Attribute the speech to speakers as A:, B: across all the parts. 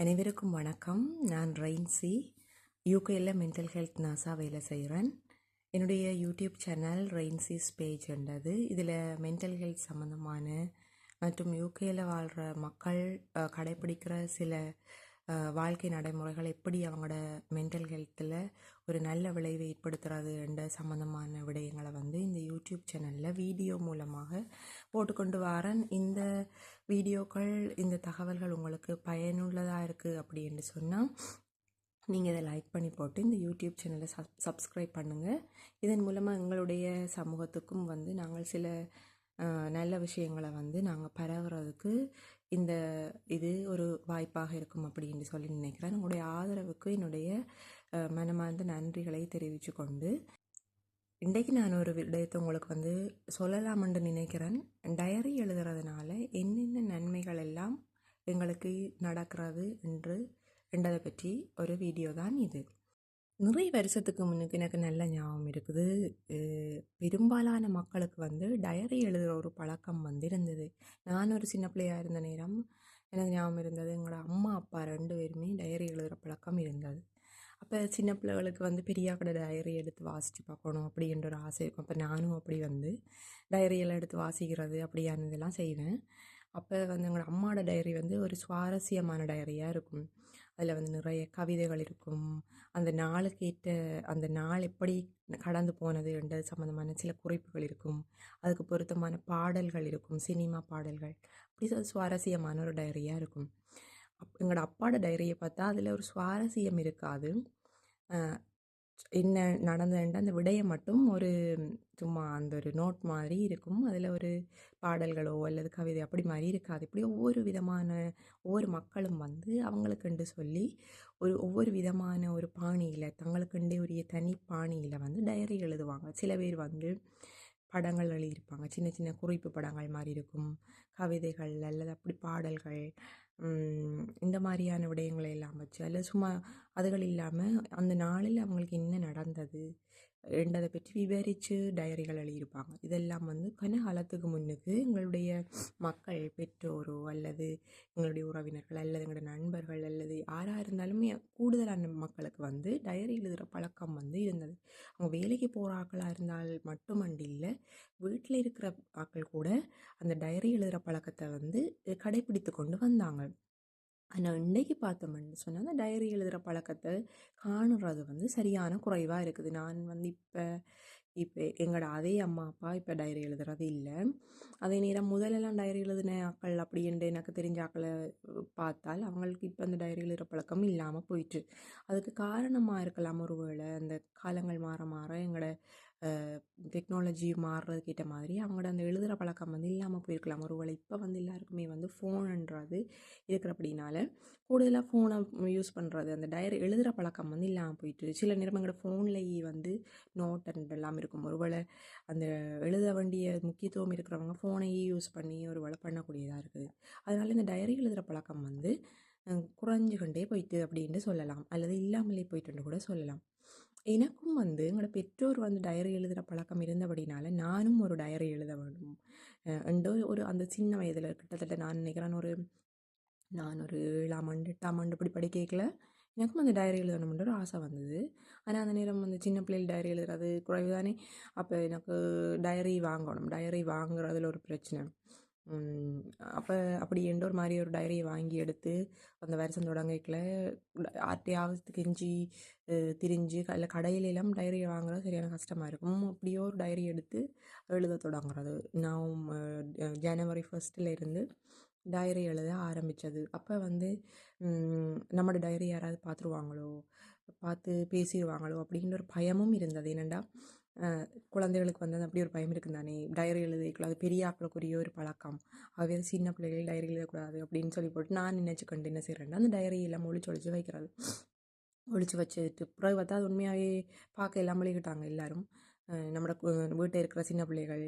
A: அனைவருக்கும் வணக்கம். நான் ரெயின்சி யூகேயில் மென்டல் ஹெல்த் நர்ஸாக வேலை செய்கிறேன் என்னுடைய யூடியூப் சேனல் ரெயின்சிஸ் பேஜ் என்றது இதில் மென்டல் ஹெல்த் சம்மந்தமான மற்றும் யூகேயில் வாழ்கிற மக்கள் கடைப்பிடிக்கிற சில வாழ்க்கை நடைமுறைகள் எப்படி அவங்களோட மென்டல் ஹெல்த்தில் ஒரு நல்ல விளைவை ஏற்படுத்துறது என்ற சம்மந்தமான விடயங்களை வந்து இந்த யூடியூப் சேனலில் வீடியோ மூலமாக போட்டுக்கொண்டு வரேன். இந்த வீடியோக்கள் இந்த தகவல்கள் உங்களுக்கு பயனுள்ளதாக இருக்குது அப்படின்னு சொன்னால் நீங்கள் இதை லைக் பண்ணி போட்டு இந்த யூடியூப் சேனலை சப் சப்ஸ்கிரைப் பண்ணுங்கள் இதன் மூலமாக எங்களுடைய சமூகத்துக்கும் வந்து நாங்கள் சில நல்ல விஷயங்களை வந்து நாங்கள் பரவுறதுக்கு இந்த இது ஒரு வாய்ப்பாக இருக்கும் அப்படின்னு சொல்லி நினைக்கிறேன். உங்களுடைய ஆதரவுக்கு என்னுடைய மனமார்ந்த நன்றிகளை தெரிவித்து கொண்டு இன்றைக்கு நான் ஒரு விடயத்தை உங்களுக்கு வந்து சொல்லலாம்னு நினைக்கிறேன். டயரி எழுதுறதுனால என்னென்ன நன்மைகள் எல்லாம் எங்களுக்கு நடக்கிறது என்று என்றதை பற்றி ஒரு வீடியோ தான் இது. நிறைய வருஷத்துக்கு முன்னுக்கு எனக்கு நல்ல ஞாபகம் இருக்குது. பெரும்பாலான மக்களுக்கு வந்து டயரி எழுதுகிற ஒரு பழக்கம் வந்து இருந்தது நான் ஒரு சின்ன பிள்ளையாக இருந்த நேரம் எனக்கு ஞாபகம் இருந்தது. எங்களோட அம்மா அப்பா ரெண்டு பேருமே டயரி எழுதுகிற பழக்கம் இருந்தது. அப்போ சின்ன பிள்ளைகளுக்கு வந்து பெரியா கூட டயரி எடுத்து வாசித்து பார்க்கணும் அப்படின்ற ஒரு ஆசை இருக்கும். அப்போ நானும் அப்படி வந்து டைரியெல்லாம் எடுத்து வாசிக்கிறது அப்படியானதெல்லாம் செய்வேன். அப்போ வந்து எங்களோட அம்மாவோட டைரி வந்து ஒரு சுவாரஸ்யமான டைரியாக இருக்கும். அதில் வந்து நிறைய கவிதைகள் இருக்கும். அந்த நாளுக்கு ஏற்ற அந்த நாள் எப்படி கடந்து போனது என்றது சம்மந்தமான சில குறிப்புகள் இருக்கும். அதுக்கு பொருத்தமான பாடல்கள் இருக்கும். சினிமா பாடல்கள். அப்படி ஒரு சுவாரஸ்யமான ஒரு டைரியாக இருக்கும். அப் எங்களோட அப்பாவோட டைரியை பார்த்தா அதில் ஒரு சுவாரஸ்யம் இருக்காது. என்ன நடந்ததுன்ட்டு அந்த விடயம் மட்டும் ஒரு சும்மா அந்த ஒரு நோட் மாதிரி இருக்கும். அதில் ஒரு பாடல்களோ அல்லது கவிதை அப்படி மாதிரி இருக்காது. இப்படி ஒவ்வொரு விதமான ஒவ்வொரு மக்களும் வந்து அவங்களுக்குண்டு சொல்லி ஒரு ஒவ்வொரு விதமான ஒரு பாணியில் தங்களுக்குண்டே உரிய தனி பாணியில் வந்து டைரி எழுதுவாங்க. சில பேர் வந்து படங்கள் எழுதியிருப்பாங்க. சின்ன சின்ன குறிப்பு படங்கள் மாதிரி இருக்கும். கவிதைகள் அல்லது அப்படி பாடல்கள் இந்த மாதிரியான விடயங்களை எல்லாம் வச்சு அல்லது சும்மா அதுகள் இல்லாமல் அந்த நாளில் அவங்களுக்கு என்ன நடந்தது? ரெண்டதை பற்றி விவரித்து டைரிகள் எழுதியிருப்பாங்க. இதெல்லாம் வந்து கன காலத்துக்கு முன்னுக்கு எங்களுடைய மக்கள் பெற்றோரோ அல்லது எங்களுடைய உறவினர்கள் அல்லது எங்களுடைய நண்பர்கள் அல்லது யாராக இருந்தாலுமே கூடுதலான மக்களுக்கு வந்து டைரி எழுதுகிற பழக்கம் வந்து இருந்தது. அவங்க வேலைக்கு போகிற ஆக்களாக இருந்தால் மட்டுமண்டி இல்லை வீட்டில் இருக்கிற ஆக்கள் கூட அந்த டைரி எழுதுகிற பழக்கத்தை வந்து கடைப்பிடித்து கொண்டு வந்தாங்க. ஆனால் இன்றைக்கி பார்த்தோம்னு சொன்னால் அந்த டைரி எழுதுகிற பழக்கத்தை காணுறது வந்து சரியான குறைவாக இருக்குது. நான் வந்து இப்போ இப்போ எங்களோட அதே அம்மா அப்பா இப்போ டைரி எழுதுறது இல்லை. அதே நேரம் முதலெல்லாம் டைரி எழுதின ஆக்கள் அப்படின்ட்டு எனக்கு தெரிஞ்ச ஆக்களை பார்த்தால் அவங்களுக்கு இப்போ அந்த டைரி எழுதுகிற பழக்கம் இல்லாமல் போயிட்டு அதுக்கு காரணமாக இருக்கலாம் ஒருவேளை அந்த காலங்கள் மாற மாற எங்களோட டெக்னாலஜி மாறுறதுக்கு மாதிரி அவங்களோட அந்த எழுதுகிற பழக்கம் வந்து இல்லாமல் போயிருக்கலாம். ஒருவேளை இப்போ வந்து எல்லாருக்குமே வந்து ஃபோனுன்றது இருக்கிறபடினால கூடுதலாக ஃபோனை யூஸ் பண்ணுறது அந்த டயரி எழுதுகிற பழக்கம் வந்து இல்லாமல் போயிட்டு சில நேரம் எங்களோட ஃபோன்லேயே வந்து நோட் அண்ட் எல்லாம் இருக்கும். ஒருவேளை அந்த எழுத வேண்டிய முக்கியத்துவம் இருக்கிறவங்க ஃபோனையே யூஸ் பண்ணி ஒருவேளை பண்ணக்கூடியதாக இருக்குது. அதனால் இந்த டயரி எழுதுகிற பழக்கம் வந்து குறைஞ்சு கொண்டே போயிட்டு அப்படின்ட்டு சொல்லலாம். அல்லது இல்லாமலே போயிட்டுன்னு கூட சொல்லலாம். எனக்கும் வந்து எங்களோட பெற்றோர் வந்து டைரி எழுதுகிற பழக்கம் இருந்தபடினால நானும் ஒரு டைரி எழுத வேண்டும். அஹ், என்ற ஒரு அந்த சின்ன வயதில் கிட்டத்தட்ட நான் நினைக்கிறேன் ஒரு நான் ஒரு ஏழாம் ஆண்டு எட்டாம் ஆண்டு இப்படி படிக்கல எனக்கும் அந்த டைரி எழுதணும்ன்ற ஒரு ஆசை வந்தது. ஆனால் அந்த நேரம் வந்து சின்ன பிள்ளைகள் டைரி எழுதுறது குறைவு தானே அப்போ எனக்கு டைரி வாங்கணும். டைரி வாங்குறதுல ஒரு பிரச்சனை. அப்போ அப்படி எண்டோர் ஒரு மாதிரி ஒரு டைரியை வாங்கி எடுத்து அந்த வருஷம் தொடங்கிக்கல. ஆர்டியாவது கெஞ்சி திரிஞ்சு இல்லை கடையில எல்லாம் வாங்குறது சரியான கஷ்டமாக இருக்கும். அப்படியோ ஒரு டைரி எடுத்து எழுத தொடங்குறது. நான் ஜனவரி ஃபர்ஸ்ட்ல இருந்து டைரி எழுத ஆரம்பித்தது அப்போ வந்து நம்மளோட டைரி யாராவது பார்த்துருவாங்களோ பார்த்து பேசிடுவாங்களோ அப்படின்ற ஒரு பயமும் இருந்தது. என்னென்னா குழந்தைகளுக்கு வந்து அப்படி ஒரு பயம் இருக்குது தானே டைரி எழுதக்கூடாது பெரிய ஆக்களுக்குரிய ஒரு பழக்கம். ஆகவே சின்ன பிள்ளைகள் டைரி எழுதக்கூடாது அப்படின்னு சொல்லி போட்டு நான் நினச்சி கொண்டு என்ன செய்கிறேன்னா அந்த டைரி எல்லாம் ஒழிச்சு ஒழிச்சு வைக்கிறது. ஒழிச்சு வச்சுட்டு பிறகு பார்த்தா அது உண்மையாகவே பார்க்க எல்லாம் பழகிட்டாங்க எல்லாரும். நம்மளோட வீட்டில் இருக்கிற சின்ன பிள்ளைகள்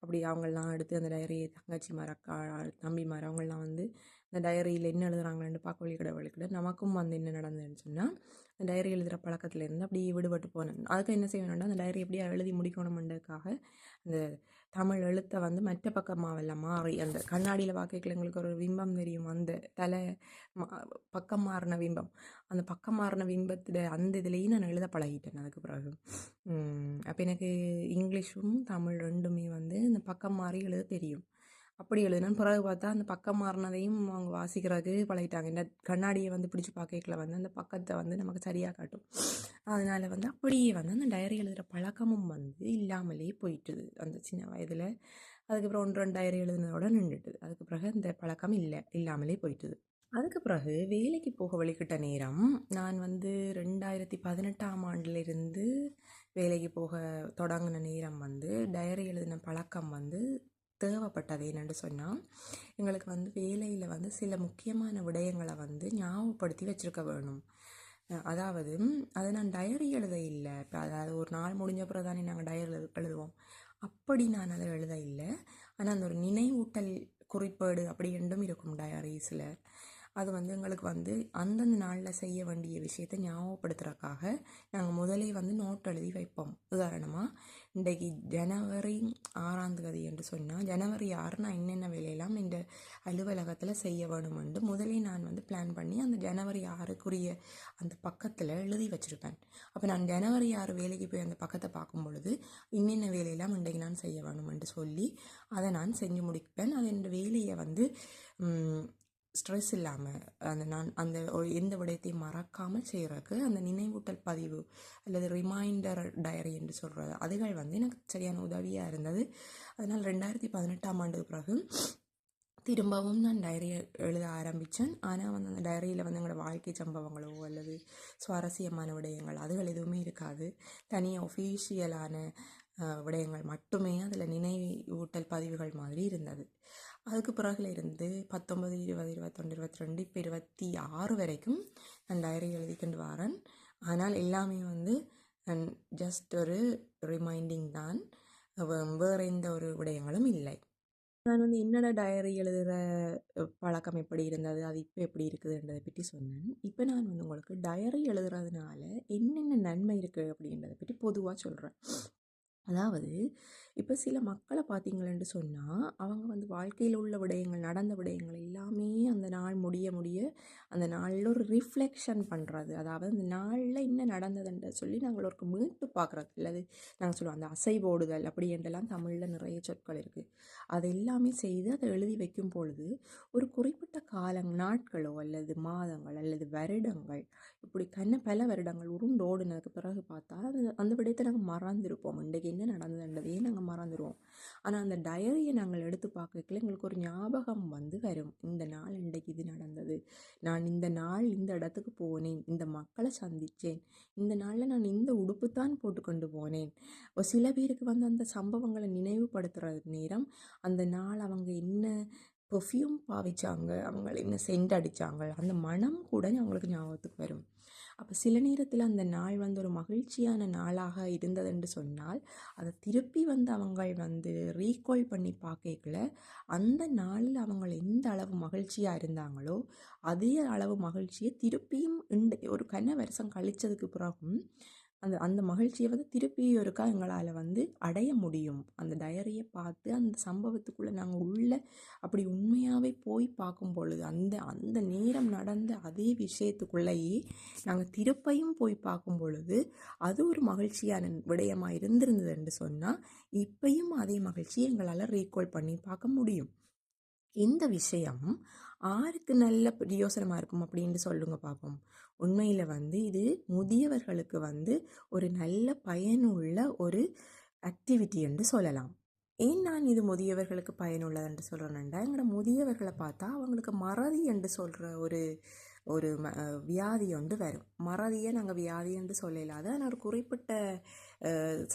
A: அப்படி அவங்கெல்லாம் எடுத்து அந்த டைரி தங்கச்சிமார் அக்கா தம்பிமார் அவங்கெல்லாம் வந்து அந்த டைரியில் என்ன எழுதுறாங்களேன்னு பார்க்க வழிகிட வழிகிட நமக்கும் வந்து என்ன நடந்ததுன்னு சொன்னால் அந்த டைரி எழுதுகிற பழக்கத்துலேருந்து அப்படியே விடுபட்டு போனேன். அதுக்கு என்ன செய்யணும்னா அந்த டைரி எப்படியா எழுதி முடிக்கணுமென்றதுக்காக அந்த தமிழ் எழுத்தை வந்து மற்ற பக்கமாவெல்லாம் மாறி. அந்த கண்ணாடியில் பார்க்கல எங்களுக்கு ஒரு பிம்பம் தெரியும் அந்த தலை பக்கம் மாறின பிம்பம். அந்த பக்கம் மாறின பிம்பத்தில் அந்த இதுலேயும் நான் எழுத பழகிட்டேன் அதுக்கு பிறகு. அப்போ எனக்கு இங்கிலீஷும் தமிழ் ரெண்டுமே வந்து இந்த பக்கம் மாறி எழுத தெரியும். அப்படி எழுதினேன். பிறகு பார்த்தா அந்த பக்கம் மாறினதையும் அவங்க வாசிக்கிறதுக்கு பழகிட்டாங்க. இந்த கண்ணாடியை வந்து பிடிச்சி பார்க்கல வந்து அந்த பக்கத்தை வந்து நமக்கு சரியாக காட்டும். அதனால் வந்து அப்படியே வந்து அந்த டைரி எழுதுகிற பழக்கமும் வந்து இல்லாமலே போயிட்டுது. அந்த சின்ன வயதில் அதுக்கப்புறம் ஒன்று ரெண்டு டைரி எழுதுனதோட நின்றுட்டுது. அதுக்கு பிறகு அந்த பழக்கம் இல்லை இல்லாமலே போயிட்டுது. அதுக்கு பிறகு வேலைக்கு போக வழிகிட்ட நேரம் நான் வந்து ரெண்டாயிரத்தி பதினெட்டாம் ஆண்டிலிருந்து வேலைக்கு போக தொடங்கின நேரம் வந்து டைரி எழுதின பழக்கம் வந்து தேவைப்பட்டது என்னென்னு சொன்னால் எங்களுக்கு வந்து வேலையில் வந்து சில முக்கியமான விடயங்களை வந்து ஞாபகப்படுத்தி வச்சுருக்க வேணும். அதாவது அதை நான் டயரி எழுத இல்லை. இப்போ அதாவது ஒரு நாள் முடிஞ்ச பிறகு தானே நாங்கள் டயரி எழுதுவோம். அப்படி நான் அதை எழுத இல்லை. ஆனால் அந்த ஒரு நினைவூட்டல் குறிப்பேடு அப்படி என்றும் இருக்கும் டயரிஸில் அது வந்து எங்களுக்கு வந்து அந்தந்த நாளில் செய்ய வேண்டிய விஷயத்தை ஞாபகப்படுத்துறதுக்காக நாங்கள் முதலே வந்து நோட் எழுதி வைப்போம். உதாரணமாக இன்றைக்கு ஜனவரி ஆறாம் தேதி என்று சொன்னால் ஜனவரி ஆறு நான் என்னென்ன வேலையெல்லாம் இந்த அலுவலகத்தில் செய்ய வேணுமென்று முதலே நான் வந்து பிளான் பண்ணி அந்த ஜனவரி ஆறுக்குரிய அந்த பக்கத்தில் எழுதி வச்சுருப்பேன். அப்போ நான் ஜனவரி ஆறு வேலைக்கு போய் அந்த பக்கத்தை பார்க்கும் பொழுது இன்னென்ன வேலையெல்லாம் இன்றைக்கு நான் செய்ய வேணுமென்று சொல்லி அதை நான் செஞ்சு முடிப்பேன். அது என் வேலையை வந்து ஸ்ட்ரெஸ் இல்லாமல் அந்த நான் அந்த எந்த விடயத்தையும் மறக்காமல் செய்கிறதுக்கு அந்த நினைவூட்டல் பதிவு அல்லது ரிமைண்டர் டயரி என்று சொல்கிறது அதுகள் வந்து எனக்கு சரியான உதவியாக இருந்தது. அதனால் ரெண்டாயிரத்தி பதினெட்டாம் ஆண்டு பிறகு திரும்பவும் நான் டைரி எழுத ஆரம்பித்தேன் ஆனால் வந்து அந்த டைரியில் வந்து எங்களோட வாழ்க்கை சம்பவங்களோ அல்லது சுவாரஸ்யமான விடயங்கள் அதுகள் எதுவுமே இருக்காது. தனியாக ஒஃபீஷியலான விடயங்கள் மட்டுமே அதில் நினைவூட்டல் பதிவுகள் மாதிரி இருந்தது. அதுக்கு பிறகுல இருந்து பத்தொம்பது இருபது இருபத்தொன்று இருபத்தி ரெண்டு இப்போ இருபத்தி ஆறு வரைக்கும் நான் டைரி எழுதிக்கொண்டு வரேன். ஆனால் எல்லாமே வந்து ஜஸ்ட் ஒரு ரிமைண்டிங் தான். வேறு எந்த ஒரு விடயங்களும் இல்லை. நான் வந்து என்னோட டயரி எழுதுகிற பழக்கம் எப்படி இருந்தது? அது இப்போ எப்படி இருக்குதுன்றதை பற்றி சொன்னேன். இப்போ நான் வந்து உங்களுக்கு டயரி எழுதுறதுனால என்னென்ன நன்மை இருக்குது அப்படின்றத பற்றி பொதுவாக சொல்கிறேன் அதாவது இப்போ சில மக்களை பார்த்தீங்களேன்னு சொன்னால் அவங்க வந்து வாழ்க்கையில் உள்ள விடயங்கள் நடந்த விடயங்கள் எல்லாமே அந்த நாள் முடிய முடிய அந்த நாளில் ஒரு ரிஃப்ளெக்ஷன் பண்ணுறது அதாவது அந்த நாளில் என்ன நடந்ததுன்ற சொல்லி நாங்கள் ஒரு மீட்டு பார்க்குறது அல்லது நாங்கள் சொல்லுவோம் அந்த அசைவோடுதல் அப்படி என்றெல்லாம் தமிழில் நிறைய சொற்கள் இருக்குது அது எல்லாமே செய்து அதை எழுதி வைக்கும் பொழுது ஒரு குறிப்பிட்ட காலம் நாட்களோ அல்லது மாதங்கள் அல்லது வருடங்கள் இப்படி கண்ண பல வருடங்கள் உருண்டோடுனதுக்கு பிறகு பார்த்தா அந்த அந்த விடயத்தை நாங்கள் மறந்துருப்போம். இன்றைக்கு என்ன நடந்ததுன்றதையே நாங்கள் மறந்துடுவோம் ஆனால் அந்த டயரியை நாங்கள் எடுத்து பார்க்கல எங்களுக்கு ஒரு ஞாபகம் வந்து வரும். இந்த நாள் இன்றைக்கு இது நடந்தது. நான் இந்த நாள் இந்த இடத்துக்கு போனேன். இந்த மக்களை சந்தித்தேன் இந்த நாளில் நான் இந்த உடுப்பு தான் போட்டுக்கொண்டு போனேன். ஒரு சில பேருக்கு வந்து அந்த சம்பவங்களை நினைவுபடுத்துகிற நேரம் அந்த நாள் அவங்க என்ன பெர்ஃப்யூம் பாவிச்சாங்க அவங்களை என்ன சென்ட் அடித்தாங்க அந்த மனம் கூட அவங்களுக்கு ஞாபகத்துக்கு வரும். அப்போ சில நேரத்தில் அந்த நாள் வந்து ஒரு மகிழ்ச்சியான நாளாக இருந்ததுன்னு சொன்னால் அதை திருப்பி வந்து அவங்க வந்து ரீகால் பண்ணி பார்க்கல அந்த நாளில் அவங்க எந்த அளவு மகிழ்ச்சியாக இருந்தாங்களோ அதே அளவு மகிழ்ச்சியை திருப்பியும் இந்த ஒரு கன வருஷம் கழிச்சதுக்கு பிறகும் அந்த அந்த மகிழ்ச்சியை வந்து திருப்பி ஒருக்கா எங்களால் வந்து அடைய முடியும். அந்த டயரியை பார்த்து அந்த சம்பவத்துக்குள்ளே நாங்கள் உள்ளே அப்படி உண்மையாகவே போய் பார்க்கும் பொழுது அந்த அந்த நேரம் நடந்த அதே விஷயத்துக்குள்ளேயே நாங்கள் திருப்பையும் போய் பார்க்கும் பொழுது அது ஒரு மகிழ்ச்சியான விடயமாக இருந்திருந்தது என்று சொன்னால் இப்பயும் அதே மகிழ்ச்சியை எங்களால் ரீகால் பண்ணி பார்க்க முடியும். இந்த விஷயம் ஆருக்கு நல்ல பிரயோசனமாக இருக்கும் அப்படின்னு சொல்லுங்க பார்ப்போம் உண்மையில் வந்து இது முதியவர்களுக்கு வந்து ஒரு நல்ல பயனுள்ள ஒரு ஆக்டிவிட்டி என்று சொல்லலாம். ஏன் நான் இது முதியவர்களுக்கு பயனுள்ளது என்று சொல்கிறேன்டா எங்களோட முதியவர்களை பார்த்தா அவங்களுக்கு மறதி என்று சொல்கிற ஒரு ஒரு ம வியாதி ஒன்று வரும். மறதியை நாங்கள் வியாதி என்று சொல்லலாது ஆனால் ஒரு குறிப்பிட்ட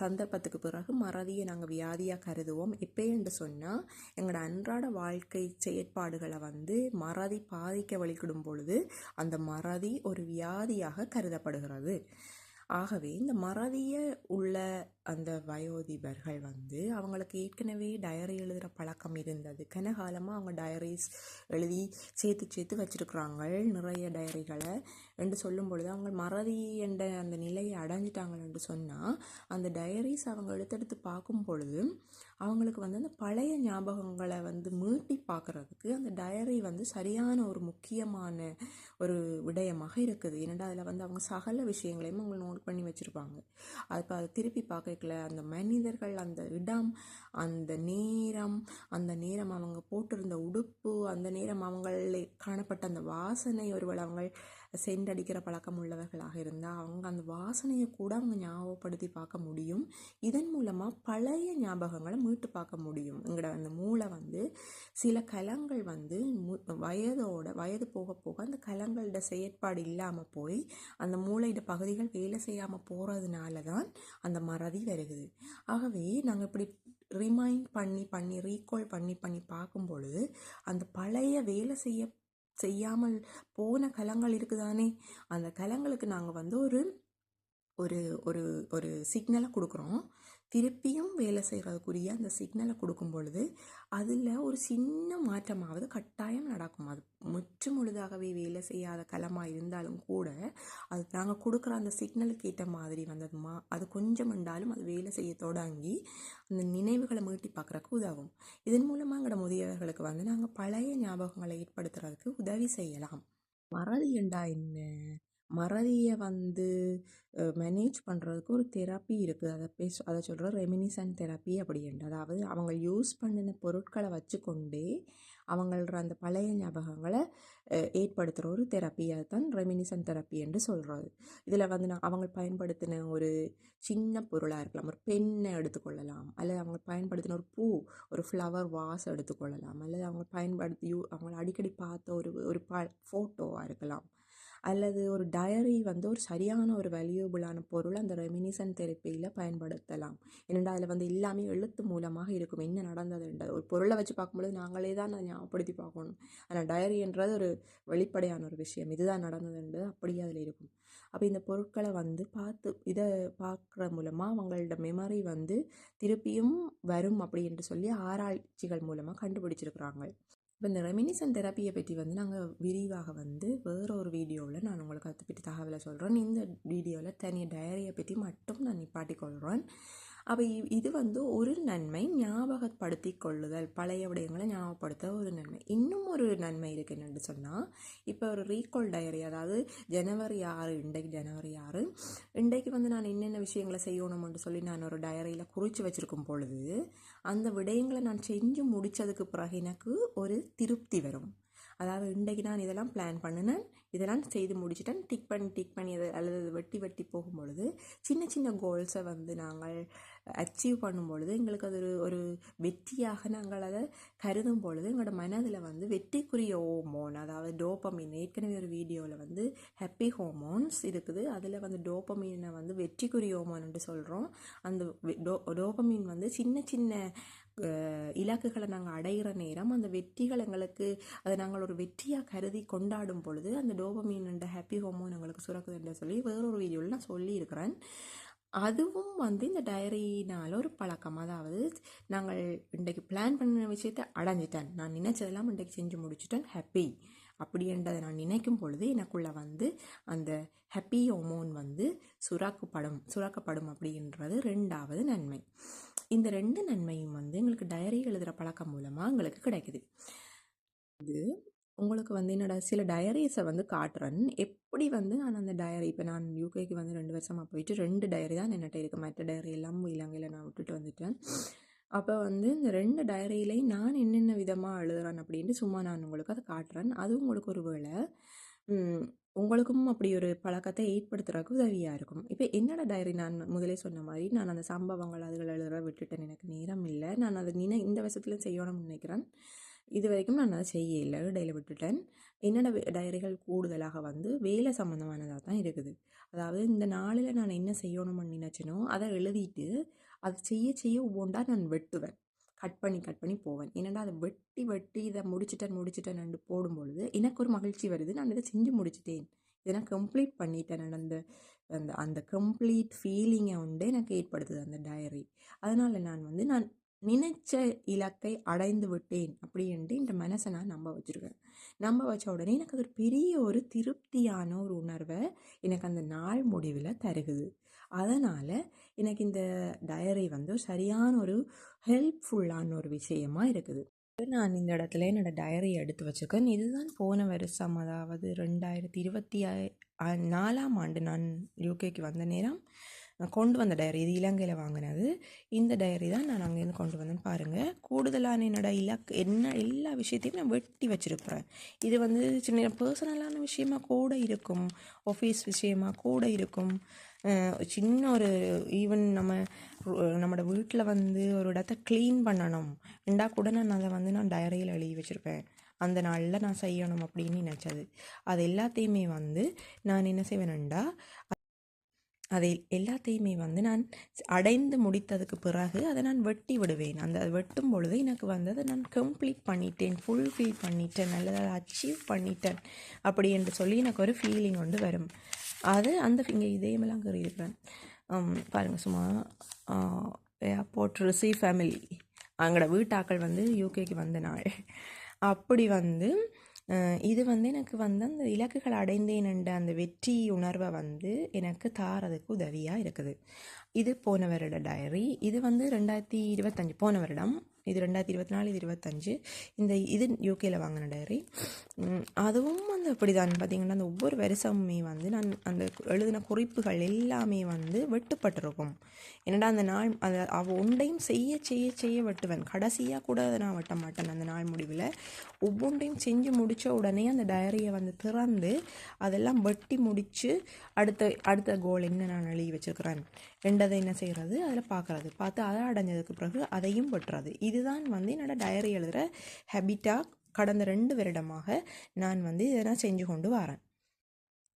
A: சந்தர்ப்பத்துக்கு பிறகு மறதியை நாங்கள் வியாதியாக கருதுவோம். எப்போ என்று சொன்னால் எங்களோட அன்றாட வாழ்க்கை செயற்பாடுகளை வந்து மறதி பாதிக்க வழிகிடும் பொழுது அந்த மறதி ஒரு வியாதியாக கருதப்படுகிறது. ஆகவே இந்த மறதிய உள்ள அந்த வயோதிபர்கள் வந்து அவங்களுக்கு ஏற்கனவே டயரி எழுதுகிற பழக்கம் இருந்தது. கனகாலமாக அவங்க டயரிஸ் எழுதி சேர்த்து சேர்த்து வச்சுருக்குறாங்க. நிறைய டயரிகளை என்று சொல்லும் பொழுது அவங்க மறதி என்ற அந்த நிலையை அடைஞ்சிட்டாங்க என்று சொன்னால் அந்த டயரிஸ் அவங்க எடுத்தெடுத்து பார்க்கும் பொழுது அவங்களுக்கு வந்து அந்த பழைய ஞாபகங்களை வந்து மீட்டி பார்க்குறதுக்கு அந்த டயரி வந்து சரியான ஒரு முக்கியமான ஒரு விடயமாக இருக்குது. ஏன்னா அதில் வந்து அவங்க சகல விஷயங்களையும் அவங்க நோட் பண்ணி வச்சுருப்பாங்க. அது இப்போ அதை திருப்பி பார்க்க பார்க்கல அந்த மனிதர்கள் அந்த இடம் அந்த நேரம் அந்த நேரம் அவங்க போட்டிருந்த உடுப்பு அந்த நேரம் அவங்களே காணப்பட்ட அந்த வாசனை ஒருவேளை அவங்க சென்ட் அடிக்கிற பழக்கம் உள்ளவர்களாக இருந்தால் அவங்க அந்த வாசனையை கூட அவங்க ஞாபகப்படுத்தி பார்க்க முடியும். இதன் மூலமாக பழைய ஞாபகங்களை மீட்டு பார்க்க முடியும். எங்களோட அந்த மூளை வந்து சில கலங்கள் வந்து மு வயதோட வயது போக போக அந்த கலங்களோட செயற்பாடு இல்லாமல் போய் அந்த மூளையோட பகுதிகள் வேலை செய்யாமல் போகிறதுனால தான் அந்த மறதி வருகுது. ஆகவே நாங்கள் இப்படி ரிமைண்ட் பண்ணி பண்ணி ரீகால் பண்ணி பண்ணி பார்க்கும் பொழுது அந்த பழைய வேலை செய்ய செய்யாமல் போன கலங்கள் இருக்குதானே? அந்த கலங்களுக்கு நாங்கள் வந்து ஒரு ஒரு ஒரு ஒரு சிக்னலை கொடுக்குறோம். திருப்பியும் வேலை செய்கிறதுக்குரிய அந்த சிக்னலை கொடுக்கும் பொழுது அதில் ஒரு சின்ன மாற்றமாவது கட்டாயம் நடக்கும். அது முற்று முழுதாகவே வேலை செய்யாத களமாக இருந்தாலும் கூட அது நாங்கள் கொடுக்குற அந்த சிக்னலுக்கு ஏற்ற மாதிரி வந்ததுமா அது கொஞ்சம் இருந்தாலும் அது வேலை செய்ய தொடங்கி அந்த நினைவுகளை மீட்டி பார்க்குறக்கு உதவும். இதன் மூலமாக எங்களோட முதியவர்களுக்கு வந்து நாங்கள் பழைய ஞாபகங்களை ஏற்படுத்துறதுக்கு உதவி செய்யலாம். மறதி என்றா என்ன? மறதியை வந்து மேனேஜ் பண்ணுறதுக்கு ஒரு தெரப்பி இருக்குது அதை பேச அதை சொல்கிறோம் ரெமினிசன் தெரப்பி அப்படின்ட்டு. அதாவது அவங்க யூஸ் பண்ணின பொருட்களை வச்சுக்கொண்டே அவங்கள அந்த பழைய ஞாபகங்களை ஏற்படுத்துகிற ஒரு தெரப்பி அதுதான் ரெமினிசன் தெரப்பி என்று சொல்கிறது இதில் வந்து நான் அவங்க பயன்படுத்தின ஒரு சின்ன பொருளாக இருக்கலாம். ஒரு பெண்ணை எடுத்துக்கொள்ளலாம். அல்லது அவங்க பயன்படுத்தின ஒரு பூ ஒரு ஃப்ளவர் வாஸ் எடுத்துக்கொள்ளலாம். அல்லது அவங்க பயன்படுத்தி யூ அவங்கள அடிக்கடி பார்த்த ஒரு ஒரு ப ஃபோட்டோவாக இருக்கலாம். அல்லது ஒரு டயரி வந்து ஒரு சரியான ஒரு வேல்யூபிளான பொருள் அந்த ரெமினிசன் தெரப்பியில் பயன்படுத்தலாம். ஏனென்றால் அதில் வந்து எல்லாமே எழுத்து மூலமாக இருக்கும். என்ன நடந்ததுன்றது ஒரு பொருளை வச்சு பார்க்கும்போது நாங்களே தான் அதை ஞாபகப்படுத்தி பார்க்கணும். ஆனால் டயரின்றது ஒரு வெளிப்படையான ஒரு விஷயம். இதுதான் நடந்ததுன்றது அப்படியே அதில் இருக்கும். அப்போ இந்த பொருட்களை வந்து பார்த்து இதை பார்க்குற மூலமாக அவங்களோட மெமரி வந்து திருப்பியும் வரும் அப்படி என்று சொல்லி ஆராய்ச்சிகள் மூலமாக கண்டுபிடிச்சிருக்கிறாங்க. இப்போ இந்த ரெமினிசன் தெரப்பியை பற்றி வந்து நாங்கள் விரிவாக வந்து வேற ஒரு வீடியோவில் நான் உங்களுக்கு அதை பற்றி தகவலை சொல்கிறேன் இந்த வீடியோவில் தனி டயரியை பற்றி மட்டும் நான் நிப்பாட்டி கொள்கிறேன் அப்போ இது வந்து ஒரு நன்மை ஞாபகப்படுத்தி கொள்ளுதல் பழைய விடயங்களை ஞாபகப்படுத்த ஒரு நன்மை. இன்னும் ஒரு நன்மை இருக்கு என்னென்னு சொன்னால் இப்போ ஒரு ரீகால் டயரி அதாவது ஜனவரி ஆறு இன்றைக்கு ஜனவரி ஆறு இன்றைக்கு வந்து நான் என்னென்ன விஷயங்களை செய்யணும்னு சொல்லி நான் ஒரு டயரியில் குறித்து வச்சுருக்கும் பொழுது அந்த விடயங்களை நான் செஞ்சு முடித்ததுக்கு பிறகு எனக்கு ஒரு திருப்தி வரும். அதாவது இன்றைக்கு நான் இதெல்லாம் பிளான் பண்ணினேன் இதெல்லாம் செய்து முடிச்சிட்டேன் டிக் பண்ணி டிக் பண்ணி அதை அல்லது வெட்டி வெட்டி போகும்பொழுது சின்ன சின்ன கோல்ஸை வந்து நாங்கள் அச்சீவ் பண்ணும் பொழுது எங்களுக்கு அது ஒரு ஒரு வெற்றியாக நாங்கள் அதை கருதும் பொழுது எங்களோட மனதில் வந்து வெற்றிக்குரிய ஹோமோன் அதாவது டோப்பமீன் ஏற்கனவே ஒரு வீடியோவில் வந்து ஹாப்பி ஹோமோன்ஸ் இருக்குது. அதில் வந்து டோப்பமீனை வந்து வெற்றிக்குரிய ஹோமோன்ட்டு சொல்கிறோம் அந்த டோ டோப்பமீன் வந்து சின்ன சின்ன இலக்குகளை நாங்கள் அடைகிற நேரம் அந்த வெற்றிகள் எங்களுக்கு அதை நாங்கள் ஒரு வெற்றியாக கருதி கொண்டாடும் பொழுது அந்த டோபமீன் என்ற ஹாப்பி ஹோமோன் எங்களுக்கு சுரக்குதுன்ற சொல்லி வேறொரு வீடியோவில் நான் சொல்லியிருக்கிறேன். அதுவும் வந்து இந்த டயரினால் ஒரு பழக்கம். அதாவது நாங்கள் இன்றைக்கு பிளான் பண்ண விஷயத்தை அடைஞ்சிட்டேன். நான் நினச்சதெல்லாம் இன்றைக்கு செஞ்சு முடிச்சுட்டேன். ஹாப்பி அப்படின்றதை நான் நினைக்கும் பொழுது எனக்குள்ளே வந்து அந்த ஹாப்பி ஹோமோன் வந்து சுராக்கப்படும் சுராக்கப்படும் அப்படின்றது ரெண்டாவது நன்மை. இந்த ரெண்டு நன்மையும் வந்து எங்களுக்கு டைரி எழுதுகிற பழக்கம் மூலமாக எங்களுக்கு கிடைக்குது. இது உங்களுக்கு வந்து என்னோட சில டயரிஸை வந்து காட்டுறேன். எப்படி வந்து நான் அந்த டயரி இப்போ நான் யூகேக்கு வந்து ரெண்டு வருஷமாக போயிட்டு ரெண்டு டயரி தான் என்னட்ட இருக்குது மற்ற டயரி எல்லாம் இலங்கையில் நான் விட்டுட்டு வந்துட்டேன். அப்போ வந்து இந்த ரெண்டு டயரியிலையும் நான் என்னென்ன விதமாக எழுதுறேன் அப்படின்ட்டு சும்மா நான் உங்களுக்கு அதை காட்டுறேன். அது உங்களுக்கு ஒரு வேளை உங்களுக்கும் அப்படி ஒரு பழக்கத்தை ஏற்படுத்துறதுக்கு உதவியாக இருக்கும். இப்போ என்னோட டைரி நான் முதலே சொன்ன மாதிரி நான் அந்த சம்பவங்கள் அதுகள் எழுத விட்டுட்டேன் எனக்கு நேரம் இல்லை. நான் அதை நினை இந்த வருஷத்துலையும் செய்யணும்னு நினைக்கிறேன். இது வரைக்கும் நான் அதை செய்ய இல்லை. விட்டுட்டேன். என்னோட டைரிகள் கூடுதலாக வந்து வேலை சம்மந்தமானதாக தான் இருக்குது. அதாவது இந்த நாளில் நான் என்ன செய்யணும்னு நினச்சினோ அதை எழுதிட்டு அதை செய்ய செய்ய ஒவ்வொன்றா நான் வெட்டுவேன். கட் பண்ணி கட் பண்ணி போவேன். என்னடா அதை வெட்டி வெட்டி இதை முடிச்சிட்டேன் முடிச்சிட்டேன் போடும் பொழுது எனக்கு ஒரு மகிழ்ச்சி வருது. நான் இதை செஞ்சு முடிச்சிட்டேன். இதை நான் கம்ப்ளீட் பண்ணிட்டேன். அந்த அந்த அந்த கம்ப்ளீட் ஃபீலிங்கை வந்து எனக்கு ஏற்படுத்துது அந்த டயரி அதனால் நான் வந்து நான் நினைச்ச இலக்கை அடைந்து விட்டேன் அப்படின்ட்டு இந்த மனசை நான் நம்ப வச்சுருக்கேன். நம்ப வச்ச உடனே எனக்கு அது ஒரு பெரிய ஒரு திருப்தியான ஒரு உணர்வை எனக்கு அந்த நாள் முடிவில் தருகுது. அதனால் எனக்கு இந்த டயரி வந்து சரியான ஒரு ஹெல்ப்ஃபுல்லான ஒரு விஷயமா இருக்குது. நான் இந்த இடத்துல என்னோட டயரி எடுத்து வச்சுருக்கேன். இதுதான் போன வருஷம் அதாவது ரெண்டாயிரத்தி இருபத்தி நாலாம் ஆண்டு நான் யூகேக்கு வந்த நேரம். நான் கொண்டு வந்த டயரி இது இலங்கையில் வாங்கினது இந்த டைரி தான் நான் அங்கேருந்து கொண்டு வந்தேன்னு பாருங்கள் கூடுதலான என்னோட இலக்கு என்ன எல்லா விஷயத்தையும் நான் வெட்டி வச்சுருக்குறேன் இது வந்து சின்ன பர்சனலான விஷயமா கூட இருக்கும். ஆஃபீஸ் விஷயமா கூட இருக்கும். சின்ன ஒரு ஈவன் நம்ம நம்மளோட வீட்டில் வந்து ஒரு இடத்த க்ளீன் பண்ணணும். ரெண்டா கூட நான் அதை வந்து நான் டயரியில் எழுதி வச்சுருப்பேன். அந்த நாளில் நான் செய்யணும் அப்படின்னு நினச்சது. அது எல்லாத்தையுமே வந்து நான் என்ன செய்வேன்டா அதை எல்லாத்தையுமே வந்து நான் அடைந்து முடித்ததுக்கு பிறகு அதை நான் வெட்டி விடுவேன். அந்த வெட்டும் பொழுது எனக்கு வந்து அதை நான் கம்ப்ளீட் பண்ணிட்டேன். ஃபுல்ஃபில் பண்ணிட்டேன். நல்லதை அச்சீவ் பண்ணிட்டேன். அப்படி என்று சொல்லி எனக்கு ஒரு ஃபீலிங் வந்து வரும். அது அந்த இங்கே இதயமெல்லாம் கறி இருக்கிறேன் பாருங்கள் சும்மா ஏர்போர்ட் ரிசீவ் ஃபேமிலி அவங்களோட வீட்டாக்கள் வந்து யூகேக்கு வந்த நாள் அப்படி வந்து இது வந்து எனக்கு வந்து அந்த இலக்குகள் அடைந்தேன் என்ற அந்த வெற்றி உணர்வை வந்து எனக்கு தாரதுக்கு உதவியாக இருக்குது. இது போன வருட டயரி இது வந்து ரெண்டாயிரத்தி இருபத்தஞ்சி போன வருடம். இது ரெண்டாயிரத்தி இருபத்தி நாலு இது இருபத்தஞ்சு இந்த இது யூகேயில் வாங்கின டைரி அதுவும் வந்து அப்படி தான் பார்த்தீங்கன்னா அந்த ஒவ்வொரு வருஷமுமே வந்து நான் அந்த எழுதின குறிப்புகள் எல்லாமே வந்து வெட்டுப்பட்டிருக்கும். என்னடா அந்த நாள் அதை அவ ஒன்றையும் செய்ய செய்ய செய்ய வெட்டுவேன். கடைசியாக கூட அதை நான் வெட்ட மாட்டேன் அந்த நாள் முடிவில். ஒவ்வொன்றையும் செஞ்சு முடித்த உடனே அந்த டைரியை வந்து திறந்து அதெல்லாம் வெட்டி முடித்து அடுத்த அடுத்த கோல் என்ன நான் எழுதி வச்சுருக்கிறேன். ரெண்டதை என்ன செய்கிறது அதில் பார்க்குறது. பார்த்து அதை அடைஞ்சதுக்கு பிறகு அதையும் வெட்டுறது. இது இதுதான் வந்து என்னோடய டயரி எழுதுகிற ஹேபிட்டாக கடந்த ரெண்டு வருடமாக நான் வந்து இதை நான் செஞ்சு கொண்டு வரேன்.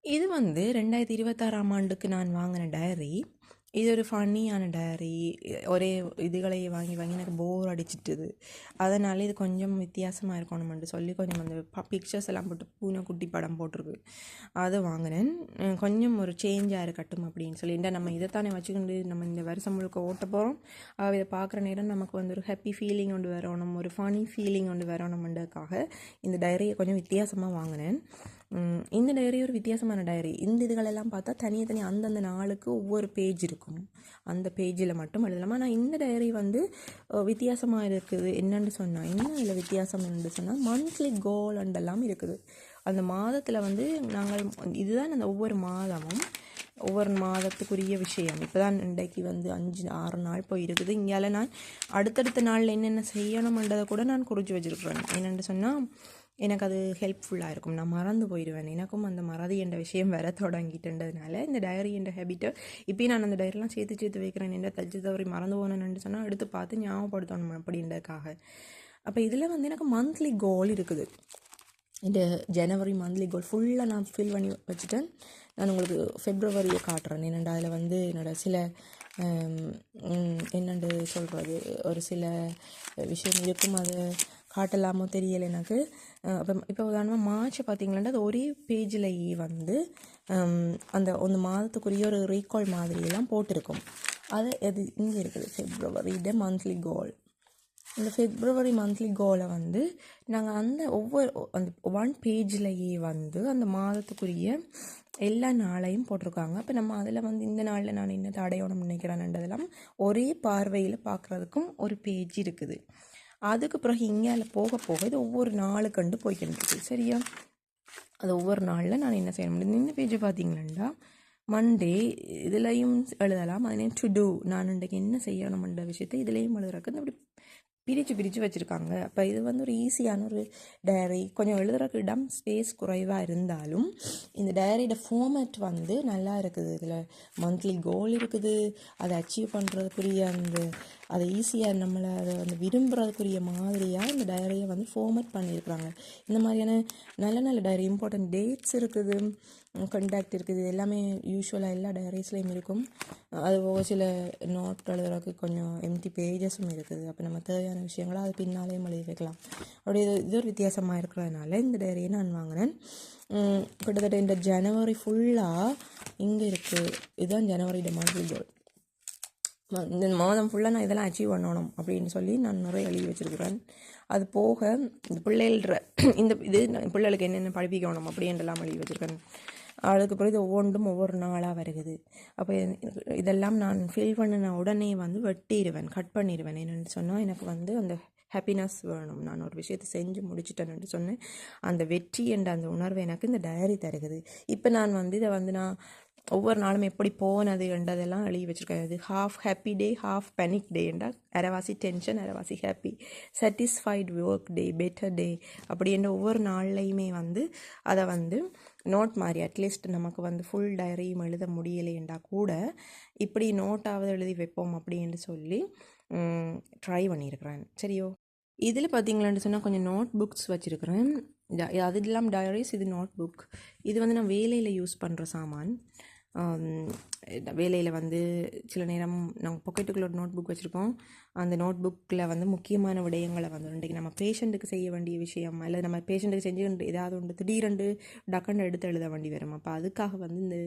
A: இது வந்து ரெண்டாயிரத்தி இருபத்தாறாம் ஆண்டுக்கு நான் வாங்கின டயரி இது ஒரு ஃபன்னியான டயரி ஒரே இதுகளை வாங்கி வாங்கி எனக்கு போர் அடிச்சிட்டுது அதனால் இது கொஞ்சம் வித்தியாசமாக இருக்கணும்னு சொல்லி கொஞ்சம் அந்த பிக்சர்ஸ் எல்லாம் போட்டு பூனை குட்டி படம் போட்டிருக்கு அதை வாங்கினேன் கொஞ்சம் ஒரு சேஞ்சாக இருக்கட்டும் அப்படின்னு சொல்லி இந்த நம்ம இதைத்தானே வச்சுக்கிண்டு நம்ம இந்த வருஷம் முழுக்க ஓட்ட போகிறோம் இதை பார்க்குற நேரம் நமக்கு வந்து ஒரு ஹாப்பி ஃபீலிங் ஒன்று வரணும் ஒரு ஃபனி ஃபீலிங் ஒன்று வரணும்ன்றதுக்காக இந்த டைரியை கொஞ்சம் வித்தியாசமாக வாங்கினேன் இந்த டைரி ஒரு வித்தியாசமான டைரி இந்த இதுகளெல்லாம் பார்த்தா தனியாக தனி அந்தந்த நாளுக்கு ஒவ்வொரு பேஜ் இருக்கும். அந்த பேஜில் மட்டும் எழுதலாம். ஆனால் இந்த டைரி வந்து வித்தியாசமாக இருக்குது. என்னென்னு சொன்னால் என்ன இதில் வித்தியாசம் என்று சொன்னால் மந்த்லி கோல் எல்லாம் இருக்குது. அந்த மாதத்தில் வந்து நாங்கள் இதுதான் அந்த ஒவ்வொரு மாதமும் ஒவ்வொரு மாதத்துக்குரிய விஷயம். இப்போ தான் இன்றைக்கு வந்து அஞ்சு ஆறு நாள் போய் இருக்குது இங்கால நான் அடுத்தடுத்த நாளில் என்னென்ன செய்யணும்ன்றதை கூட நான் குறித்து வச்சுருக்கிறேன். என்னென்னு சொன்னால் எனக்கு அது ஹெல்ப்ஃபுல்லாக இருக்கும். நான் மறந்து போயிடுவேன். எனக்கும் அந்த மறதி என்ற விஷயம் வர தொடங்கிட்டுன்றதுனால இந்த டைரி என்ற ஹேபிட்டை இப்போயும் நான் அந்த டைரிலாம் சேர்த்து சேர்த்து வைக்கிறேன். என்ற தச்சு தவறி மறந்து போனேன்னு சொன்னால் எடுத்து பார்த்து ஞாபகப்படுத்தணும் அப்படின்றதுக்காக. அப்போ இதில் வந்து எனக்கு மந்த்லி கோல் இருக்குது. இந்த ஜனவரி மந்த்லி கோல் ஃபுல்லாக நான் ஃபில் பண்ணி வச்சுட்டேன். நான் உங்களுக்கு ஃபெப்ரவரியை காட்டுறேன். என்னென்னா அதில் வந்து என்னோடய சில என்னென்று சொல்கிறது ஒரு சில விஷயம் இருக்கும். அது காட்டலாமோ தெரியலை எனக்கு. இப்போ இப்போ உதாரணமாக மார்ச் பார்த்தீங்கன்னா அது ஒரே பேஜ்லேயே வந்து அந்த ஒரு மாதத்துக்குரிய ஒரு ரீகால் மாதிரியெல்லாம் போட்டிருக்கும். அது எது இங்கே இருக்குது. ஃபெப்ரவரி மந்த்லி கோல் இந்த ஃபெப்ரவரி மந்த்லி கோலை வந்து நாங்கள் அந்த ஒவ்வொரு அந்த ஒன் பேஜ்லேயே வந்து அந்த மாதத்துக்குரிய எல்லா நாளையும் போட்டிருக்காங்க. அப்போ நம்ம அதில் வந்து இந்த நாளில் நான் என்ன அடையணும்னு நினைக்கிறேன்ன்றதெல்லாம் ஒரே பார்வையில் பார்க்குறதுக்கும் ஒரு பேஜ் இருக்குது. அதுக்கு பிறகு இங்கால போக போக இது ஒவ்வொரு நாளு கண்டு போய்கிட்டு இருக்குது சரியா? அது ஒவ்வொரு நாளில் நான் என்ன செய்ய முடியும்? இந்த பேஜ் பார்த்தீங்கன்னா மண்டே இதுலேயும் எழுதலாம் அதனே டு டூ நான் இன்றைக்கு என்ன செய்யணும்ன்ற விஷயத்தை இதுலேயும் எழுதுறதுக்கு அப்படி பிரித்து பிரித்து வச்சுருக்காங்க. அப்போ இது வந்து ஒரு ஈஸியான ஒரு டைரி கொஞ்சம் எழுதுறக்கு இடம் ஸ்பேஸ் குறைவாக இருந்தாலும் இந்த டைரியோட ஃபார்மேட் வந்து நல்லா இருக்குது. இதில் மந்த்லி கோல் இருக்குது. அதை அச்சீவ் பண்ணுறதுக்குரிய அந்த அதை ஈஸியாக நம்மளை அதை வந்து விரும்புகிறதுக்குரிய மாதிரியாக இந்த டைரியை வந்து ஃபார்மேட் பண்ணியிருக்கிறாங்க இந்த மாதிரியான நல்ல நல்ல டைரி இம்பார்ட்டன்ட் டேட்ஸ் இருக்குது கண்டாக்ட் இருக்குது இது எல்லாமே யூஸ்வலாக எல்லா டைரிஸ்லேயும் இருக்கும். அது போக சில நோட் எழுதுறதுக்கு கொஞ்சம் எம்டி பேஜஸும் இருக்குது. அப்போ நம்ம தேவையான விஷயங்களை அது பின்னாலேயும் எழுதி வைக்கலாம். அப்படி இது இது ஒரு வித்தியாசமாக இருக்கிறதுனால இந்த டைரியை நான் வாங்கினேன். கிட்டத்தட்ட இந்த ஜனவரி ஃபுல்லாக இங்கே இருக்குது இதுதான் ஜனவரி மந்த்லி கோல் இந்த மாதம் ஃபுல்லாக நான் இதெல்லாம் அச்சீவ் பண்ணணும் அப்படின்னு சொல்லி நான் நிறைய எழுதி வச்சிருக்கிறேன். அது போக இந்த பிள்ளைகள இந்த இது நான் பிள்ளைகளுக்கு என்னென்ன படிப்பிக்கணும் அப்படின்றலாம் எழுதி வச்சுருக்கேன் அதுக்கு பிறகு இது ஒவ்வொன்றும் ஒவ்வொரு நாளாக வருகுது அப்போ இதெல்லாம் நான் ஃபீல் பண்ணின உடனே வந்து வெட்டிடுவேன் கட் பண்ணிடுவேன். என்னென்னு சொன்னால் எனக்கு வந்து அந்த ஹாப்பினஸ் வேணும். நான் ஒரு விஷயத்தை செஞ்சு முடிச்சிட்டேன்னு சொன்னேன். அந்த வெற்றி என்ற அந்த உணர்வு எனக்கு இந்த டயரி தருகுது இப்போ நான் வந்து இதை வந்து நான் ஒவ்வொரு நாளும் எப்படி போனது என்றதெல்லாம் எழுதி வச்சுருக்காது half happy day half panic day என்றால் அரைவாசி டென்ஷன் அரைவாசி happy satisfied work day better day அப்படின்ற ஒவ்வொரு நாள்லையுமே வந்து அதை வந்து நோட் மாதிரி அட்லீஸ்ட் நமக்கு வந்து ஃபுல் டயரியும் எழுத முடியலையேண்டா கூட இப்படி நோட்டாவது எழுதி வைப்போம் அப்படின்னு சொல்லி ட்ரை பண்ணியிருக்கிறேன். சரியோ? இதில் பார்த்தீங்களான்னு சொன்னால் கொஞ்சம் நோட் புக்ஸ் வச்சுருக்கிறேன். அது இல்லாமல் டயரிஸ் இது நோட் புக் இது வந்து நான் வேலையில் யூஸ் பண்ணுற சாமான். வேலையில் வந்து சில நேரம் நாங்கள் பொக்கெட்டுக்குள்ள ஒரு நோட் புக் வச்சுருப்போம். அந்த நோட் புக்கில் வந்து முக்கியமான விடயங்களை வந்து இன்றைக்கி நம்ம பேஷண்ட்டுக்கு செய்ய வேண்டிய விஷயம் இல்லை நம்ம பேஷண்ட்டுக்கு செஞ்சு ஏதாவது ஒன்று திடீரெண்டு டக்குன்னு எடுத்து எழுத வேண்டி வரும். அப்போ அதுக்காக வந்து இந்த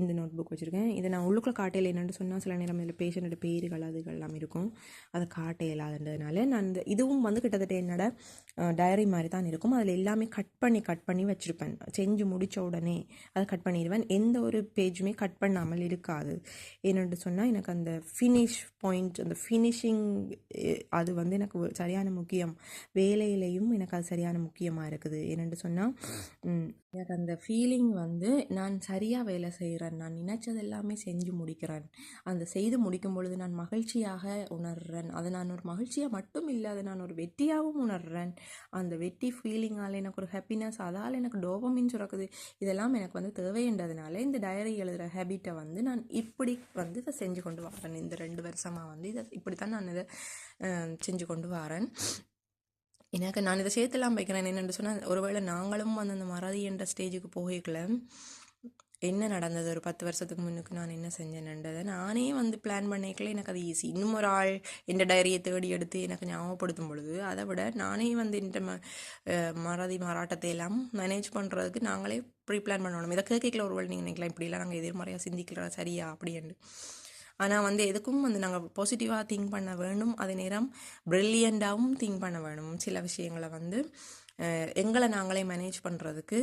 A: இந்த நோட் புக் வச்சுருக்கேன். இதை நான் உள்ளுக்குள்ள காட்டையில் என்னென்னு சொன்னால் சில நேரம் இதில் பேஷண்ட்டோட பேர்கள் அதுகள்லாம் இருக்கும். அதை காட்ட இல்லாதன்றதுனால நான் இந்த இதுவும் வந்து கிட்டத்தட்ட என்னோட டயரி மாதிரி தான் இருக்கும். அதில் எல்லாமே கட் பண்ணி கட் பண்ணி வச்சுருப்பேன். செஞ்சு முடித்த உடனே அதை கட் பண்ணிடுவேன். எந்த ஒரு பேஜுமே கட் பண்ணாமல் இருக்காது. என்னென்னு சொன்னால் எனக்கு அந்த ஃபினிஷ் பாயிண்ட் அந்த ஃபினிஷிங் அது வந்து எனக்கு சரியான முக்கியம். வேலையிலையும் எனக்கு அது சரியான முக்கியமாக இருக்குது. என்னென்று சொன்னால் எனக்கு அந்த ஃபீலிங் வந்து நான் சரியாக வேலை செய்கிறேன் நான் நினச்சது எல்லாமே செஞ்சு முடிக்கிறேன். அந்த செய்து முடிக்கும் பொழுது நான் மகிழ்ச்சியாக உணர்றேன். அதை நான் ஒரு மகிழ்ச்சியாக மட்டும் இல்லை அதை நான் ஒரு வெற்றியாகவும் உணர்றேன். அந்த வெற்றி ஃபீலிங்கால் எனக்கு ஒரு ஹாப்பினஸ் அதால் எனக்கு டோபமின் சுரக்குது. இதெல்லாம் எனக்கு வந்து தேவைன்றதுனால இந்த டயரி எழுதுகிற ஹேபிட்டை வந்து நான் இப்படி வந்து இதை செஞ்சு கொண்டு வரேன். இந்த ரெண்டு வருஷமாக வந்து இதை இப்படி தான் நான் இதை செஞ்சு கொண்டு வரேன். எனக்கு நான் இதை சேர்த்துலாம் வைக்கிறேன். என்னென்னு சொன்னால் ஒருவேளை நாங்களும் வந்து அந்த மறதி என்ற ஸ்டேஜுக்கு போகல என்ன நடந்தது? ஒரு பத்து வருஷத்துக்கு முன்னுக்கு நான் என்ன செஞ்சேன்ன்றதை நானே வந்து பிளான் பண்ணிக்கல எனக்கு அது ஈஸி இன்னும் ஒரு ஆள் இந்த டைரியை தேடி எடுத்து எனக்கு ஞாபகப்படுத்தும் பொழுது அதை விட நானே வந்து இந்த ம மறதி மாறாட்டத்தை எல்லாம் மேனேஜ் பண்ணுறதுக்கு நாங்களே ப்ரீ பிளான் பண்ணணும். இதை கேட்கல ஒரு வேளை நீங்கள் நினைக்கலாம் இப்படிலாம் நாங்கள் எதிர்மறையாக சிந்திக்கிறோம் சரியா? அப்படின்னு ஆனால் வந்து எதுக்கும் வந்து நாங்கள் பாசிட்டிவாக திங்க் பண்ண வேணும். அதே நேரம் ப்ரில்லியண்ட்டாகவும் திங்க் பண்ண வேணும். சில விஷயங்களை வந்து எங்களை நாங்களே மேனேஜ் பண்ணுறதுக்கு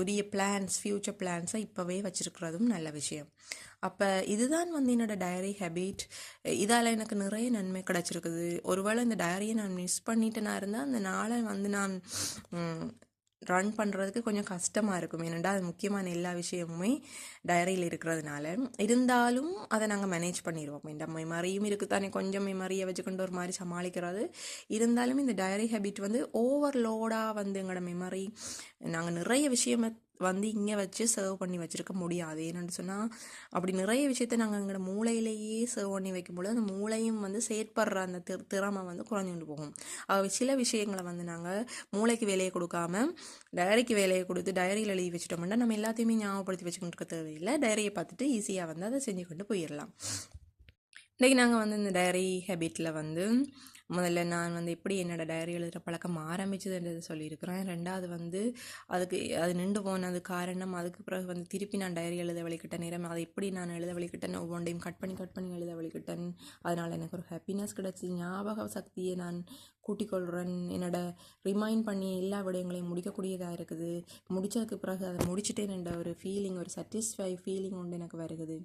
A: உரிய பிளான்ஸ் ஃப்யூச்சர் பிளான்ஸை இப்போவே வச்சுருக்கிறதும் நல்ல விஷயம். அப்போ இதுதான் வந்து என்னோடய டயரி ஹேபிட் இதால் எனக்கு நிறைய நன்மை கிடச்சிருக்குது. ஒருவேளை இந்த டயரியை நான் மிஸ் பண்ணிட்டேனா இருந்தால் அந்த நாளை வந்து நான் ரன் பண்ணுறதுக்கு கொஞ்சம் கஷ்டமாக இருக்கும். ஏனென்றால் அது முக்கியமான எல்லா விஷயமுமே டைரியில் இருக்கிறதுனால. இருந்தாலும் அதை நாங்கள் மேனேஜ் பண்ணிடுவோம். இந்த மெமரியும் இருக்குதானே கொஞ்சம் மெமரியை வச்சுக்கொண்டு ஒரு மாதிரி சமாளிக்கிறது. இருந்தாலும் இந்த டயரி ஹேபிட் வந்து ஓவர்லோடாக வந்து எங்களோட மெமரி நாங்கள் நிறைய விஷயம் வந்து இங்கே வச்சு சர்வ் பண்ணி வச்சுருக்க முடியாது. ஏன்னு சொன்னால் அப்படி நிறைய விஷயத்த நாங்கள் எங்களோட மூளையிலேயே சர்வ் பண்ணி வைக்கும்போது அந்த மூளையும் வந்து செயற்படுற அந்த தி திறமை வந்து குறைஞ்சுட்டு போகும். சில விஷயங்களை வந்து நாங்கள் மூளைக்கு வேலையை கொடுக்காம டைரிக்கு வேலையை கொடுத்து டைரியில் எழுதி வச்சுட்டோம்னா நம்ம எல்லாத்தையுமே ஞாபகப்படுத்தி வச்சுக்கிட்டு இருக்க தேவையில்லை டைரியை பார்த்துட்டு ஈஸியாக வந்து அதை செஞ்சு கொண்டு போயிடலாம். இன்றைக்கி நாங்கள் வந்து இந்த டைரி ஹேபிட்டில் வந்து முதல்ல நான் வந்து எப்படி என்னோட டைரி எழுதுகிற பழக்கம் ஆரம்பிச்சதுன்றது சொல்லியிருக்கிறேன். ரெண்டாவது வந்து அதுக்கு அது நின்று போனது காரணம் அதுக்கு பிறகு வந்து திருப்பி நான் டைரி எழுத வழிக்கிட்டேன் நேரம் அதை எப்படி நான் எழுத வழிக்கிட்டேன் ஒவ்வொன்றையும் கட் பண்ணி கட் பண்ணி எழுத வழிக்கிட்டேன் அதனால் எனக்கு ஒரு ஹாப்பினஸ் கிடச்சி. ஞாபக சக்தியை நான் கூட்டிக் கொள்கிறேன் என்னோட ரிமைண்ட் பண்ணி எல்லா விடயங்களையும் முடிக்கக்கூடியதாக இருக்குது. முடித்ததுக்கு பிறகு அதை முடிச்சிட்டேன் என்ற ஒரு ஃபீலிங் ஒரு சாட்டிஸ்ஃபை ஃபீலிங் உண்டு எனக்கு வருகுது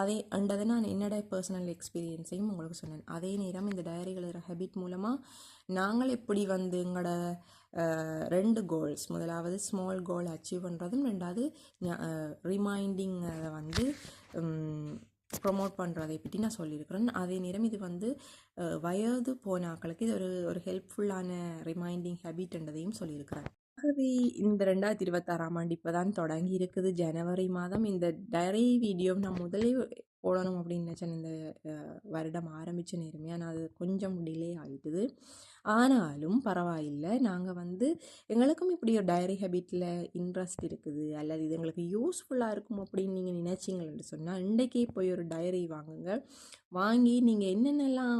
A: அதே அண்ட் அதை நான் என்னோட பர்சனல் எக்ஸ்பீரியன்ஸையும் உங்களுக்கு சொன்னேன். அதே நேரம் இந்த டைரி எழுதுகிற ஹேபிட் மூலமாக நாங்கள் எப்படி வந்து எங்களோட ரெண்டு கோல்ஸ் முதலாவது ஸ்மால் கோல் அச்சீவ் பண்ணுறதும் ரெண்டாவது ரிமைண்டிங் வந்து ப்ரொமோட் பண்ணுறதை பற்றி நான் சொல்லியிருக்கிறேன். அதே நேரம் இது வந்து வயது போன ஆக்களுக்கு இது ஒரு ஒரு ஹெல்ப்ஃபுல்லான ரிமைண்டிங் ஹேபிட்ன்றதையும் சொல்லியிருக்கிறேன். ஆகவே இந்த ரெண்டாயிரத்தி இருபத்தாறாம் ஆண்டு இப்போ தான் தொடங்கி இருக்குது. ஜனவரி மாதம் இந்த டைரி வீடியோ நான் முதலே போடணும் அப்படின்னு நினச்சேன். இந்த வருடம் ஆரம்பித்த நேரமே. ஆனால் அது கொஞ்சம் டிலே ஆகிட்டுது ஆனாலும் பரவாயில்லை. நாங்கள் வந்து எங்களுக்கும் இப்படி ஒரு டைரி ஹேபிட்டில் இன்ட்ரெஸ்ட் இருக்குது. அல்லது இது எங்களுக்கு யூஸ்ஃபுல்லாக இருக்கும் அப்படின்னு நீங்கள் நினைச்சிங்கன்னு சொன்னால் இன்றைக்கே போய் ஒரு டைரி வாங்குங்க. வாங்கி நீங்கள் என்னென்னலாம்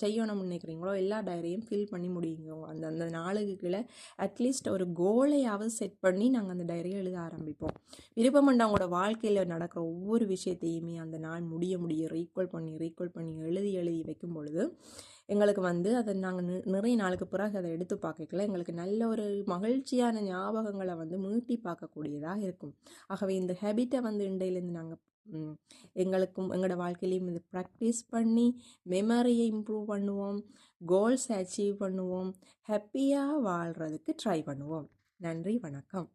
A: செய்யணும்னு நினைக்கிறீங்களோ எல்லா டைரியும் ஃபில் பண்ணி முடியுங்க. அந்த அந்த நாளுக்கு கீழே அட்லீஸ்ட் ஒரு கோலையாவது செட் பண்ணி நாங்கள் அந்த டைரியை எழுத ஆரம்பிப்போம். விருப்பமண்ட வாழ்க்கையில் நடக்கிற ஒவ்வொரு விஷயத்தையுமே அந்த நாள் முடிய முடிய ரீகால் பண்ணி ரீகால் பண்ணி எழுதி எழுதி வைக்கும் பொழுது எங்களுக்கு வந்து அதை நாங்கள் நிறைய நாளுக்கு பிறகு அதை எடுத்து பார்க்கல எங்களுக்கு நல்ல ஒரு மகிழ்ச்சியான ஞாபகங்களை வந்து மீட்டி பார்க்கக்கூடியதாக இருக்கும். ஆகவே இந்த ஹேபிட்டை வந்து இண்டையிலேருந்து நாங்கள் எங்களுக்கும் எங்களோட வாழ்க்கையிலையும் இது ப்ராக்டிஸ் பண்ணி மெமரியை இம்ப்ரூவ் பண்ணுவோம் கோல்ஸ் அச்சீவ் பண்ணுவோம் ஹாப்பியாக வாழ்கிறதுக்கு ட்ரை பண்ணுவோம். நன்றி வணக்கம்.